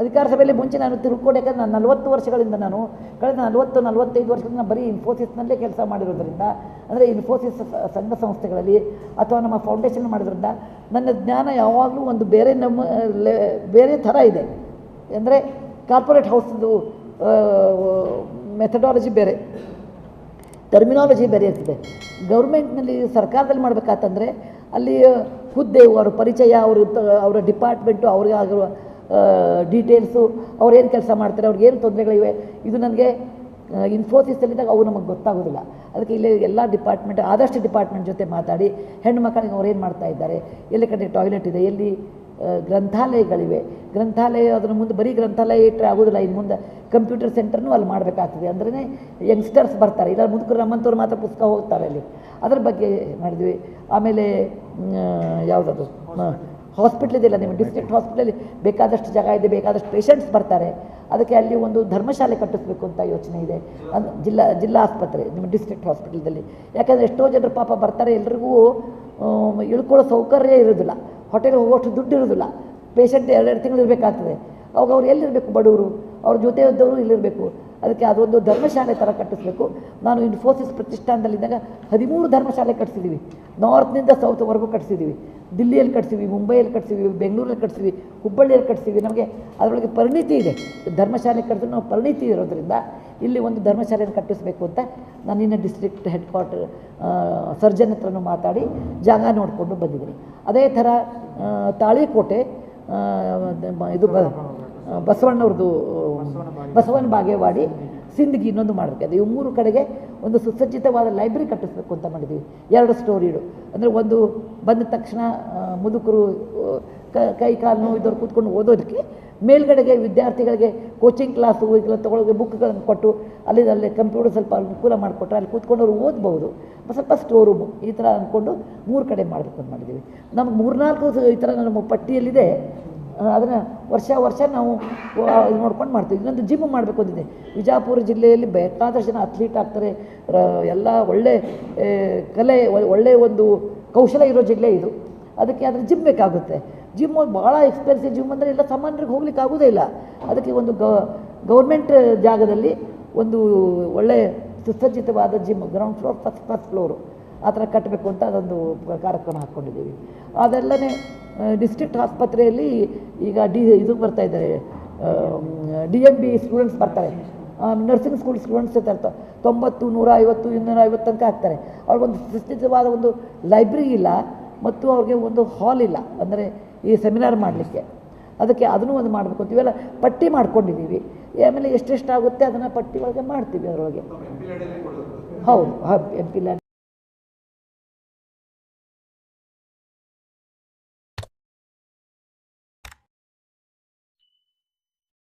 ಅಧಿಕಾರ ಸಭೆಯಲ್ಲಿ ಮುಂಚೆ ನಾನು ಯಾಕಂದ್ರೆ ನಾನು ನಲವತ್ತು ವರ್ಷಗಳಿಂದ ನಾನು ಕಳೆದ ನಲವತ್ತು, ನಲವತ್ತೈದು ವರ್ಷದಿಂದ ಬರೀ ಇನ್ಫೋಸಿಸ್ನಲ್ಲೇ ಕೆಲಸ ಮಾಡಿರೋದ್ರಿಂದ, ಅಂದರೆ ಇನ್ಫೋಸಿಸ್ ಸಂಘ ಸಂಸ್ಥೆಗಳಲ್ಲಿ ಅಥವಾ ನಮ್ಮ ಫೌಂಡೇಶನ್ ಮಾಡಿದ್ರಿಂದ ನನ್ನ ಜ್ಞಾನ ಯಾವಾಗಲೂ ಒಂದು ಬೇರೆ ನಮ್ಮ ಬೇರೆ ಥರ ಇದೆ. ಅಂದರೆ ಕಾರ್ಪೊರೇಟ್ ಹೌಸ್ದು ಮೆಥಡಾಲಜಿ ಬೇರೆ ಟರ್ಮಿನಾಲಜಿ ಬೇರೆ ಇರ್ತದೆ. ಗೌರ್ಮೆಂಟ್ನಲ್ಲಿ ಸರ್ಕಾರದಲ್ಲಿ ಮಾಡಬೇಕಾತಂದರೆ ಅಲ್ಲಿ ಹುದ್ದೆ, ಅವರ ಪರಿಚಯ, ಅವರು, ಅವರ ಡಿಪಾರ್ಟ್ಮೆಂಟು ಅವ್ರಿಗೆ ಆಗಿರುವ ಡೀಟೇಲ್ಸು ಅವ್ರೇನು ಕೆಲಸ ಮಾಡ್ತಾರೆ ಅವ್ರಿಗೆ ಏನು ತೊಂದರೆಗಳಿವೆ, ಇದು ನನಗೆ ಇನ್ಫೋಸಿಸಲ್ಲಿದ್ದಾಗ ಅವು ನಮಗೆ ಗೊತ್ತಾಗೋದಿಲ್ಲ. ಅದಕ್ಕೆ ಇಲ್ಲಿ ಎಲ್ಲ ಡಿಪಾರ್ಟ್ಮೆಂಟ್ ಆದಷ್ಟು ಡಿಪಾರ್ಟ್ಮೆಂಟ್ ಜೊತೆ ಮಾತಾಡಿ, ಹೆಣ್ಣು ಮಕ್ಕಳಿಗೆ ಏನು ಮಾಡ್ತಾ ಇದ್ದಾರೆ, ಎಲ್ಲಿ ಕಡೆ ಟಾಯ್ಲೆಟ್ ಇದೆ, ಎಲ್ಲಿ ಗ್ರಂಥಾಲಯಗಳಿವೆ, ಗ್ರಂಥಾಲಯ ಅದರ ಮುಂದೆ ಬರೀ ಗ್ರಂಥಾಲಯ ಇಟ್ಟರೆ ಆಗೋದಿಲ್ಲ ಇನ್ನು ಮುಂದೆ ಕಂಪ್ಯೂಟರ್ ಸೆಂಟರ್ನೂ ಅಲ್ಲಿ ಮಾಡಬೇಕಾಗ್ತದೆ. ಅಂದ್ರೆ ಯಂಗ್ಸ್ಟರ್ಸ್ ಬರ್ತಾರೆ, ಇಲ್ಲ ಮುದುಕರು ನಮ್ಮಂಥವ್ರು ಮಾತ್ರ ಪುಸ್ತಕ ಹೋಗ್ತಾರೆ ಅಲ್ಲಿ. ಅದ್ರ ಬಗ್ಗೆ ಮಾಡಿದ್ವಿ. ಆಮೇಲೆ ಯಾವುದದು? ಹಾಸ್ಪಿಟ್ಲ್ ಇದೆಯಲ್ಲ ನಿಮ್ಮ ಡಿಸ್ಟ್ರಿಕ್ಟ್ ಹಾಸ್ಪಿಟಲಲ್ಲಿ ಬೇಕಾದಷ್ಟು ಜಾಗ ಇದೆ, ಬೇಕಾದಷ್ಟು ಪೇಷಂಟ್ಸ್ ಬರ್ತಾರೆ. ಅದಕ್ಕೆ ಅಲ್ಲಿ ಒಂದು ಧರ್ಮಶಾಲೆ ಕಟ್ಟಿಸ್ಬೇಕು ಅಂತ ಯೋಚನೆ ಇದೆ. ಜಿಲ್ಲಾ ಜಿಲ್ಲಾ ಆಸ್ಪತ್ರೆ, ನಿಮ್ಮ ಡಿಸ್ಟ್ರಿಕ್ಟ್ ಹಾಸ್ಪಿಟಲ್ದಲ್ಲಿ ಯಾಕಂದರೆ ಎಷ್ಟೋ ಜನರು ಪಾಪ ಬರ್ತಾರೆ, ಎಲ್ರಿಗೂ ಇಳ್ಕೊಳ್ಳೋ ಸೌಕರ್ಯ ಇರೋದಿಲ್ಲ. ಹೋಟೆಲ್ಗೆ ಹೋಗೋಷ್ಟು ದುಡ್ಡು ಇರೋದಿಲ್ಲ. ಪೇಷಂಟ್ ಎರಡೆರಡು ತಿಂಗಳು ಇರಬೇಕಾಗ್ತದೆ. ಅವಾಗ ಅವ್ರು ಎಲ್ಲಿರಬೇಕು ಬಡವರು? ಅವ್ರ ಜೊತೆ ಇದ್ದವರು ಇಲ್ಲಿರಬೇಕು ಅದಕ್ಕೆ ಅದೊಂದು ಧರ್ಮಶಾಲೆ ಥರ ಕಟ್ಟಿಸ್ಬೇಕು. ನಾನು ಇನ್ಫೋಸಿಸ್ ಪ್ರತಿಷ್ಠಾನದಲ್ಲಿದ್ದಾಗ ಹದಿಮೂರು ಧರ್ಮಶಾಲೆ ಕಟ್ಸಿದ್ದೀವಿ ನಾರ್ತ್ನಿಂದ ಸೌತ್ವರೆಗೂ ಕಟ್ಸಿದ್ದೀವಿ ದಿಲ್ಲಿಯಲ್ಲಿ ಕಟ್ಸಿವಿ ಮುಂಬೈಯಲ್ಲಿ ಕಟ್ಸಿವಿ ಬೆಂಗಳೂರಲ್ಲಿ ಕಟ್ಸಿವಿ ಹುಬ್ಬಳ್ಳಿಯಲ್ಲಿ ಕಟ್ಸಿವಿ ನಮಗೆ ಅದರೊಳಗೆ ಪರಿಣಿತಿ ಇದೆ. ಧರ್ಮಶಾಲೆ ಕಟ್ಟಿದ್ರೆ ನಾವು ಪರಿಣಿತಿ ಇರೋದ್ರಿಂದ ಇಲ್ಲಿ ಒಂದು ಧರ್ಮಶಾಲೆಯನ್ನು ಕಟ್ಟಿಸ್ಬೇಕು ಅಂತ ನಾನು ಇನ್ನು ಡಿಸ್ಟ್ರಿಕ್ಟ್ ಹೆಡ್ ಕ್ವಾರ್ಟರ್ ಸರ್ಜನ್ ಹತ್ರನೂ ಮಾತಾಡಿ ಜಾಗ ನೋಡಿಕೊಂಡು ಬಂದಿದ್ದೀನಿ. ಅದೇ ಥರ ತಾಳಿಕೋಟೆ ಇದು ಬಸವಣ್ಣವ್ರದ್ದು ಬಸವನ ಬಾಗೇವಾಡಿ ಸಿಂಧಗಿ ಇನ್ನೊಂದು ಮಾಡಬೇಕು. ಇವು ಮೂರು ಕಡೆಗೆ ಒಂದು ಸುಸಜ್ಜಿತವಾದ ಲೈಬ್ರರಿ ಕಟ್ಟಿಸ್ಬೇಕು ಅಂತ ಮಾಡಿದ್ವಿ. ಎರಡು ಸ್ಟೋರಿಡು ಅಂದರೆ ಒಂದು ಬಂದ ತಕ್ಷಣ ಮುದುಕರು ಕ- ಕಾಲು ನೋವು ಕೂತ್ಕೊಂಡು ಓದೋದಕ್ಕೆ ಮೇಲ್ಗಡೆಗೆ ವಿದ್ಯಾರ್ಥಿಗಳಿಗೆ ಕೋಚಿಂಗ್ ಕ್ಲಾಸು ಇಲ್ಲ ತೊಗೊಳಗೆ ಬುಕ್ಗಳನ್ನು ಕೊಟ್ಟು ಅಲ್ಲಿ ಕಂಪ್ಯೂಟರ್ ಸ್ವಲ್ಪ ಅನುಕೂಲ ಮಾಡಿಕೊಟ್ರೆ ಅಲ್ಲಿ ಕೂತ್ಕೊಂಡು ಓದ್ಬೋದು. ಸ್ವಲ್ಪ ಸ್ಟೋರ್ ರೂಮು ಈ ಥರ ಅಂದ್ಕೊಂಡು ಮೂರು ಕಡೆ ಮಾಡಬೇಕು ಅಂತ ಮಾಡಿದ್ದೀವಿ ನಮ್ಗೆ ಮೂರ್ನಾಲ್ಕು ಈ ಥರ ನಮ್ಮ ಪಟ್ಟಿಯಲ್ಲಿದೆ. ಅದನ್ನು ವರ್ಷ ವರ್ಷ ನಾವು ಇದು ನೋಡ್ಕೊಂಡು ಮಾಡ್ತೀವಿ. ಇನ್ನೊಂದು ಜಿಮ್ ಮಾಡಬೇಕು ಅಂತಿದೆ ವಿಜಾಪುರ ಜಿಲ್ಲೆಯಲ್ಲಿ ಬೇಕಾದಷ್ಟು ಜನ ಅಥ್ಲೀಟ್ ಆಗ್ತಾರೆ. ಎಲ್ಲ ಒಳ್ಳೆ ಕಲೆ, ಒ- ಒಳ್ಳೆ ಒಂದು ಕೌಶಲ ಇರೋ ಜಿಲ್ಲೆ ಇದು. ಅದಕ್ಕೆ ಆದರೆ ಜಿಮ್ ಬೇಕಾಗುತ್ತೆ. ಜಿಮ್ ಭಾಳ ಎಕ್ಸ್ಪೆನ್ಸಿವ್ ಜಿಮ್ ಅಂದರೆ ಎಲ್ಲ ಸಾಮಾನ್ಯರಿಗೆ ಹೋಗ್ಲಿಕ್ಕೆ ಆಗೋದೇ ಇಲ್ಲ. ಅದಕ್ಕೆ ಒಂದು ಗೌರ್ಮೆಂಟ್ ಜಾಗದಲ್ಲಿ ಒಂದು ಒಳ್ಳೆ ಸುಸಜ್ಜಿತವಾದ gym ground floor first first floor ಆ ಥರ ಕಟ್ಟಬೇಕು ಅಂತ ಅದೊಂದು ಕಾರ್ಯಕ್ರಮ ಹಾಕ್ಕೊಂಡಿದ್ದೀವಿ. ಅದೆಲ್ಲನೇ ಡಿಸ್ಟ್ರಿಕ್ಟ್ ಆಸ್ಪತ್ರೆಯಲ್ಲಿ ಈಗ ಡಿ ಇದು ಬರ್ತಾ ಇದ್ದಾರೆ. ಡಿ ಎಂ ಬಿ ಸ್ಟೂಡೆಂಟ್ಸ್ ಬರ್ತಾರೆ. ನರ್ಸಿಂಗ್ ಸ್ಕೂಲ್ ಸ್ಟೂಡೆಂಟ್ಸ್ ಇರ್ತಾರೆ ತೊಂಬತ್ತು ನೂರ ಐವತ್ತು ಇನ್ನೂರ ಐವತ್ತು ತನಕ ಹಾಕ್ತಾರೆ. ಅವ್ರಿಗೊಂದು ಸುಸ್ಥಿತವಾದ ಒಂದು ಲೈಬ್ರರಿ ಇಲ್ಲ ಮತ್ತು ಅವ್ರಿಗೆ ಒಂದು ಹಾಲ್ ಇಲ್ಲ ಅಂದರೆ ಈ ಸೆಮಿನಾರ್ ಮಾಡಲಿಕ್ಕೆ. ಅದಕ್ಕೆ ಅದನ್ನೂ ಒಂದು ಮಾಡಬೇಕು ಅಂತ ಇವೆಲ್ಲ ಪಟ್ಟಿ ಮಾಡ್ಕೊಂಡಿದ್ದೀವಿ. ಆಮೇಲೆ ಎಷ್ಟೆಷ್ಟಾಗುತ್ತೆ ಅದನ್ನು ಪಟ್ಟಿ ಒಳಗೆ ಮಾಡ್ತೀವಿ ಅದರೊಳಗೆ. ಹೌದು ಎಂ ಪಿ ಲ್ಯಾಂಡ್